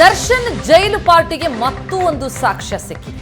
ದರ್ಶನ್ ಜೈಲು ಪಾರ್ಟಿಗೆ ಮತ್ತೂ ಒಂದು ಸಾಕ್ಷ್ಯ ಸಿಕ್ಕಿದೆ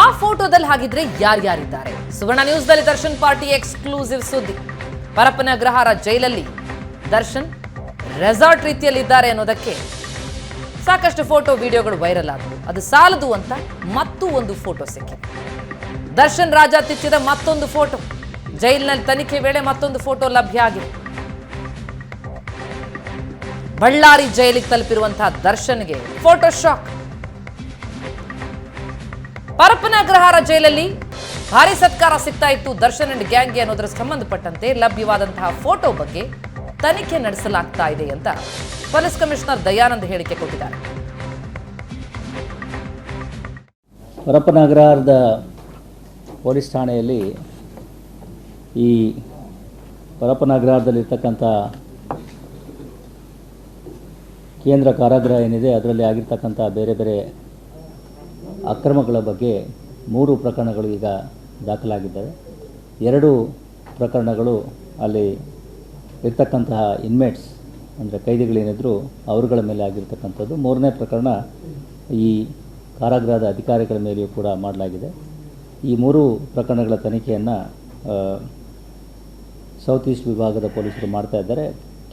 ಆ ಫೋಟೋದಲ್ಲಿ ಹಾಗಿದ್ರೆ ಯಾರ್ಯಾರಿದ್ದಾರೆ? ಸುವರ್ಣ ನ್ಯೂಸ್ನಲ್ಲಿ ದರ್ಶನ್ ಪಾರ್ಟಿ ಎಕ್ಸ್ಕ್ಲೂಸಿವ್ ಸುದ್ದಿ. ಪರಪ್ಪನ ಗ್ರಹಾರ ಜೈಲಲ್ಲಿ ದರ್ಶನ್ ರೆಸಾರ್ಟ್ ರೀತಿಯಲ್ಲಿದ್ದಾರೆ ಅನ್ನೋದಕ್ಕೆ ಸಾಕಷ್ಟು ಫೋಟೋ, ವಿಡಿಯೋಗಳು ವೈರಲ್ ಆದವು. ಅದು ಸಾಲದು ಅಂತ ಮತ್ತೂ ಒಂದು ಫೋಟೋ ಸಿಕ್ಕಿದೆ ದರ್ಶನ್ ರಾಜ ತಿಚ್ಚಿದ ಮತ್ತೊಂದು ಫೋಟೋ. ಜೈಲಿನಲ್ಲಿ ತನಿಖೆ ವೇಳೆ ಮತ್ತೊಂದು ಫೋಟೋ ಲಭ್ಯ ಆಗಿದೆ. ಬಳ್ಳಾರಿ ಜೈಲಿಗೆ ತಲುಪಿರುವಂತಹ ದರ್ಶನ್ಗೆ ಫೋಟೋ ಶಾಕ್ ಪರಪ್ಪನ ಅಗ್ರಹಾರ ಜೈಲಲ್ಲಿ ಭಾರಿ ಸತ್ಕಾರ ಸಿಗ್ತಾ ಇತ್ತು ದರ್ಶನ್ ಅಂಡ್ ಗ್ಯಾಂಗ್ಗೆ ಅನ್ನೋದ್ರ ಸಂಬಂಧಪಟ್ಟಂತೆ ಲಭ್ಯವಾದಂತಹ ಫೋಟೋ ಬಗ್ಗೆ ತನಿಖೆ ನಡೆಸಲಾಗ್ತಾ ಇದೆ ಅಂತ ಪೊಲೀಸ್ ಕಮಿಷನರ್ ದಯಾನಂದ್ ಹೇಳಿಕೆ ಕೊಟ್ಟಿದ್ದಾರೆ. ಪರಪ್ಪನಗರದ ಪೊಲೀಸ್ ಠಾಣೆಯಲ್ಲಿ ಈ ಪರಪ್ಪನಗರದಲ್ಲಿರ್ತಕ್ಕಂಥ ಕೇಂದ್ರ ಕಾರಾಗೃಹ ಏನಿದೆ, ಅದರಲ್ಲಿ ಆಗಿರ್ತಕ್ಕಂಥ ಬೇರೆ ಬೇರೆ ಅಕ್ರಮಗಳ ಬಗ್ಗೆ ಮೂರು ಪ್ರಕರಣಗಳು ಈಗ ದಾಖಲಾಗಿದ್ದಾವೆ. ಎರಡು ಪ್ರಕರಣಗಳು ಅಲ್ಲಿ ಇರ್ತಕ್ಕಂತಹ ಇನ್ಮೇಟ್ಸ್ ಅಂದರೆ ಕೈದಿಗಳೇನಿದ್ರು, ಅವರುಗಳ ಮೇಲೆ ಆಗಿರ್ತಕ್ಕಂಥದ್ದು. ಮೂರನೇ ಪ್ರಕರಣ ಈ ಕಾರಾಗೃಹದ ಅಧಿಕಾರಿಗಳ ಮೇಲೆಯೂ ಕೂಡ ಮಾಡಲಾಗಿದೆ. ಈ ಮೂರು ಪ್ರಕರಣಗಳ ತನಿಖೆಯನ್ನು ಸೌತ್ ಈಸ್ಟ್ ವಿಭಾಗದ ಪೊಲೀಸರು ಮಾಡ್ತಾ ಇದ್ದಾರೆ.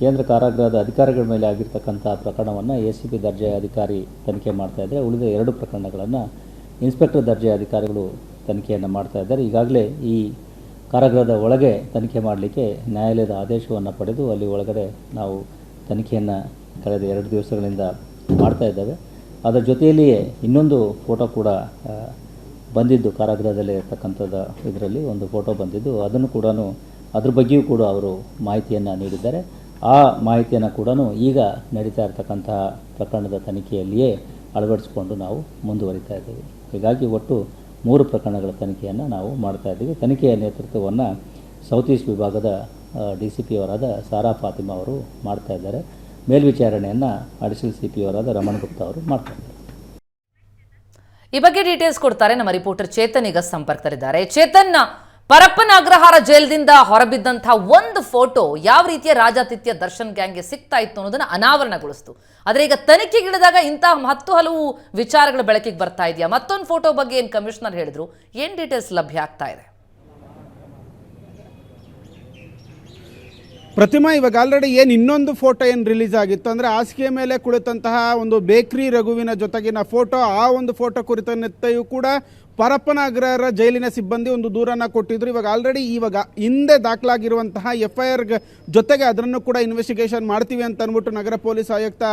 ಕೇಂದ್ರ ಕಾರಾಗೃಹದ ಅಧಿಕಾರಿಗಳ ಮೇಲೆ ಆಗಿರ್ತಕ್ಕಂಥ ಪ್ರಕರಣವನ್ನು ಎ ಸಿ ಬಿ ದರ್ಜೆಯ ಅಧಿಕಾರಿ ತನಿಖೆ ಮಾಡ್ತಾ ಇದ್ದಾರೆ. ಉಳಿದ ಎರಡು ಪ್ರಕರಣಗಳನ್ನು ಇನ್ಸ್ಪೆಕ್ಟರ್ ದರ್ಜೆಯ ಅಧಿಕಾರಿಗಳು ತನಿಖೆಯನ್ನು ಮಾಡ್ತಾ ಇದ್ದಾರೆ. ಈಗಾಗಲೇ ಈ ಕಾರಾಗೃಹದ ಒಳಗೆ ತನಿಖೆ ಮಾಡಲಿಕ್ಕೆ ನ್ಯಾಯಾಲಯದ ಆದೇಶವನ್ನು ಪಡೆದು ಅಲ್ಲಿ ಒಳಗಡೆ ನಾವು ತನಿಖೆಯನ್ನು ಕಳೆದ ಎರಡು ದಿವಸಗಳಿಂದ ಮಾಡ್ತಾ ಇದ್ದೇವೆ. ಅದರ ಜೊತೆಯಲ್ಲಿಯೇ ಇನ್ನೊಂದು ಫೋಟೋ ಕೂಡ ಬಂದಿದ್ದು ಕಾರಾಗೃಹದಲ್ಲಿ ಇರ್ತಕ್ಕಂಥದ್ದು. ಇದರಲ್ಲಿ ಒಂದು ಫೋಟೋ ಬಂದಿದ್ದು. ಅದನ್ನು ಕೂಡ ಅದ್ರ ಬಗ್ಗೆಯೂ ಕೂಡ ಅವರು ಮಾಹಿತಿಯನ್ನು ನೀಡಿದ್ದಾರೆ. ಆ ಮಾಹಿತಿಯನ್ನು ಕೂಡ ಈಗ ನಡೀತಾ ಇರತಕ್ಕಂತಹ ಪ್ರಕರಣದ ತನಿಖೆಯಲ್ಲಿಯೇ ಅಳವಡಿಸಿಕೊಂಡು ನಾವು ಮುಂದುವರಿತಾ ಇದ್ದೇವೆ. ಹೀಗಾಗಿ ಒಟ್ಟು ಮೂರು ಪ್ರಕರಣಗಳ ತನಿಖೆಯನ್ನು ನಾವು ಮಾಡ್ತಾ ಇದ್ದೀವಿ. ತನಿಖೆಯ ನೇತೃತ್ವವನ್ನು ಸೌತ್ ಈಸ್ಟ್ ವಿಭಾಗದ ಡಿ ಸಿ ಪಿ ಅವರಾದ ಸಾರಾ ಫಾತಿಮಾ ಅವರು ಮಾಡ್ತಾ ಇದ್ದಾರೆ. ಮೇಲ್ವಿಚಾರಣೆಯನ್ನು ಅಡಿಷನಲ್ ಸಿ ಪಿ ಅವರಾದ ರಮಣ್ ಗುಪ್ತಾ ಅವರು ಮಾಡ್ತಾ ಇದ್ದಾರೆ. ಈ ಬಗ್ಗೆ ಡೀಟೇಲ್ಸ್ ಕೊಡ್ತಾರೆ ನಮ್ಮ ರಿಪೋರ್ಟರ್ ಚೇತನ್ ಈಗ ಸಂಪರ್ಕದಲ್ಲಿದ್ದಾರೆ. ಚೇತನ್ ಪರಪ್ಪನ ಅಗ್ರಹಾರ ಜೈಲದಿಂದ ಹೊರಬಿದ್ದಂತಹ ಒಂದು ಫೋಟೋ ಯಾವ ರೀತಿಯ ರಾಜಾತಿಥ್ಯ ದರ್ಶನ್ ಗ್ಯಾಂಗ್ಗೆ ಸಿಗ್ತಾ ಇತ್ತು ಅನ್ನೋದನ್ನ ಅನಾವರಣಗೊಳಿಸ್ತು. ಆದ್ರೆ ಈಗ ತನಿಖೆಗಿಳಿದಾಗ ಇಂತಹ ಹತ್ತು ಹಲವು ವಿಚಾರಗಳು ಬೆಳಕಿಗೆ ಬರ್ತಾ ಇದೆಯಾ? ಮತ್ತೊಂದು ಫೋಟೋ ಬಗ್ಗೆ ಏನು ಕಮಿಷನರ್ ಹೇಳಿದ್ರು? ಏನು ಡೀಟೇಲ್ಸ್ ಲಭ್ಯ ಆಗ್ತಾ ಇದೆ? ಪ್ರತಿಮಾ ಇವಾಗ ಆಲ್ರೆಡಿ ಏನು ಇನ್ನೊಂದು ಫೋಟೋ ಏನು ರಿಲೀಸ್ ಆಗಿತ್ತು ಅಂದರೆ ಹಾಸಿಗೆ ಮೇಲೆ ಕುಳಿತಂತಹ ಒಂದು ಬೇಕ್ರಿ ರಘುವಿನ ಜೊತೆಗಿನ ಫೋಟೋ ಆ ಒಂದು ಫೋಟೋ ಕುರಿತಂತೆಯೂ ಕೂಡ ಪರಪ್ಪನ ಅಗ್ರಹಾರ ಜೈಲಿನ ಸಿಬ್ಬಂದಿ ಒಂದು ದೂರನ್ನ ಕೊಟ್ಟಿದ್ರು. ಇವಾಗ ಆಲ್ರೆಡಿ ಇವಾಗ ಹಿಂದೆ ದಾಖಲಾಗಿರುವಂತಹ ಎಫ್ ಐ ಆರ್ ಜೊತೆಗೆ ಅದನ್ನು ಕೂಡ ಇನ್ವೆಸ್ಟಿಗೇಷನ್ ಮಾಡ್ತೀವಿ ಅಂತ ಅಂದ್ಬಿಟ್ಟು ನಗರ ಪೊಲೀಸ್ ಆಯುಕ್ತ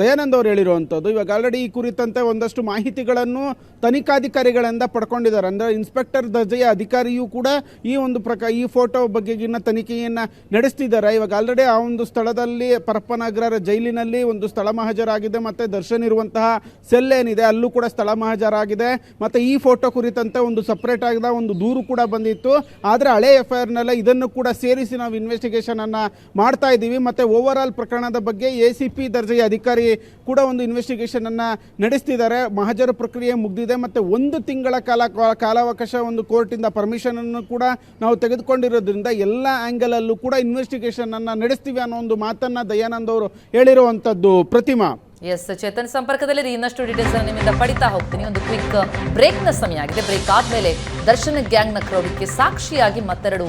ದಯಾನಂದ್ ಅವರು ಹೇಳಿರುವಂಥದ್ದು. ಇವಾಗ ಆಲ್ರೆಡಿ ಈ ಕುರಿತಂತೆ ಒಂದಷ್ಟು ಮಾಹಿತಿಗಳನ್ನು ತನಿಖಾಧಿಕಾರಿಗಳಿಂದ ಪಡ್ಕೊಂಡಿದ್ದಾರೆ. ಅಂದರೆ ಇನ್ಸ್ಪೆಕ್ಟರ್ ದರ್ಜೆಯ ಅಧಿಕಾರಿಯೂ ಕೂಡ ಈ ಒಂದು ಪ್ರಕಾರ ಈ ಫೋಟೋ ಬಗ್ಗೆಗಿನ ತನಿಖೆಯನ್ನು ನಡೆಸ್ತಿದ್ದಾರೆ. ಇವಾಗ ಆಲ್ರೆಡಿ ಆ ಒಂದು ಸ್ಥಳದಲ್ಲಿ ಪರಪ್ಪನಗರ ಜೈಲಿನಲ್ಲಿ ಒಂದು ಸ್ಥಳ ಮಹಜರಾಗಿದೆ ಮತ್ತು ದರ್ಶನ್ ಇರುವಂತಹ ಸೆಲ್ ಏನಿದೆ, ಅಲ್ಲೂ ಕೂಡ ಸ್ಥಳ ಮಹಜರಾಗಿದೆ. ಮತ್ತು ಈ ಫೋಟೋ ಕುರಿತಂತೆ ಒಂದು ಸಪ್ರೇಟ್ ಆಗಿದ, ಒಂದು ದೂರು ಕೂಡ ಬಂದಿತ್ತು. ಆದರೆ ಹಳೆ ಎಫ್ ಐ ಆರ್ನೆಲ್ಲ ಇದನ್ನು ಕೂಡ ಸೇರಿಸಿ ನಾವು ಇನ್ವೆಸ್ಟಿಗೇಷನನ್ನು ಮಾಡ್ತಾ ಇದ್ದೀವಿ. ಮತ್ತು ಓವರ್ ಆಲ್ ಪ್ರಕರಣದ ಬಗ್ಗೆ ಎ ಸಿ ಪಿ ದರ್ಜೆಯ ಅಧಿಕಾರಿ ಕೂಡ ಒಂದು ಇನ್ವೆಸ್ಟಿಗೇಷನನ್ನು ನಡೆಸ್ತಿದ್ದಾರೆ. ಮಹಜರ ಪ್ರಕ್ರಿಯೆ ಮುಗಿದಿದೆ. ಮತ್ತು ಒಂದು ತಿಂಗಳ ಕಾಲ ಕಾಲಾವಕಾಶ ಒಂದು ಕೋರ್ಟಿಂದ ಪರ್ಮಿಷನನ್ನು ಕೂಡ ನಾವು ತೆಗೆದುಕೊಂಡಿರೋದ್ರಿಂದ ಎಲ್ಲ ಆಂಗಲ್ ಅಲ್ಲೂ ಕೂಡ ಇನ್ವೆಸ್ಟಿಗೇಷನ್ ಅನ್ನ ನಡೆಸ್ತೀವಿ ಅನ್ನೋ ಒಂದು ಮಾತನ್ನ ದಯಾನಂದ್ ಅವರು ಹೇಳಿರುವಂತದ್ದು ಪ್ರತಿಮಾ. ಎಸ್ ಚೇತನ್ ಸಂಪರ್ಕದಲ್ಲಿ ಇನ್ನಷ್ಟು ಡೀಟೇಲ್ಸ್ ನಿಮ್ಮಿಂದ ಪಡಿತಾ ಹೋಗ್ತೀನಿ. ಒಂದು ಕ್ವಿಕ್ ಬ್ರೇಕ್ನ ಸಮಯ ಆಗಿದೆ. ಬ್ರೇಕ್ ಆದ್ಮೇಲೆ ದರ್ಶನ ಗ್ಯಾಂಗ್ನ ಕ್ರೌಡಕ್ಕೆ ಸಾಕ್ಷಿಯಾಗಿ ಮತ್ತೆರಡು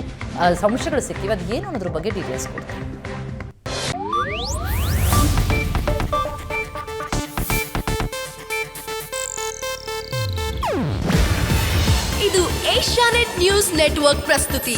ಸಂಶಯಗಳು ಸಿಕ್ಕಿವೆ. ಅದು ಏನು ಅನ್ನೋದ್ರ ಬಗ್ಗೆ ಡೀಟೇಲ್ಸ್ ಕೊಡ್ತೀನಿ. ಇದು ಏಷ್ಯಾನೆಟ್ ನ್ಯೂಸ್ ನೆಟ್ವರ್ಕ್ ಪ್ರಸ್ತುತಿ.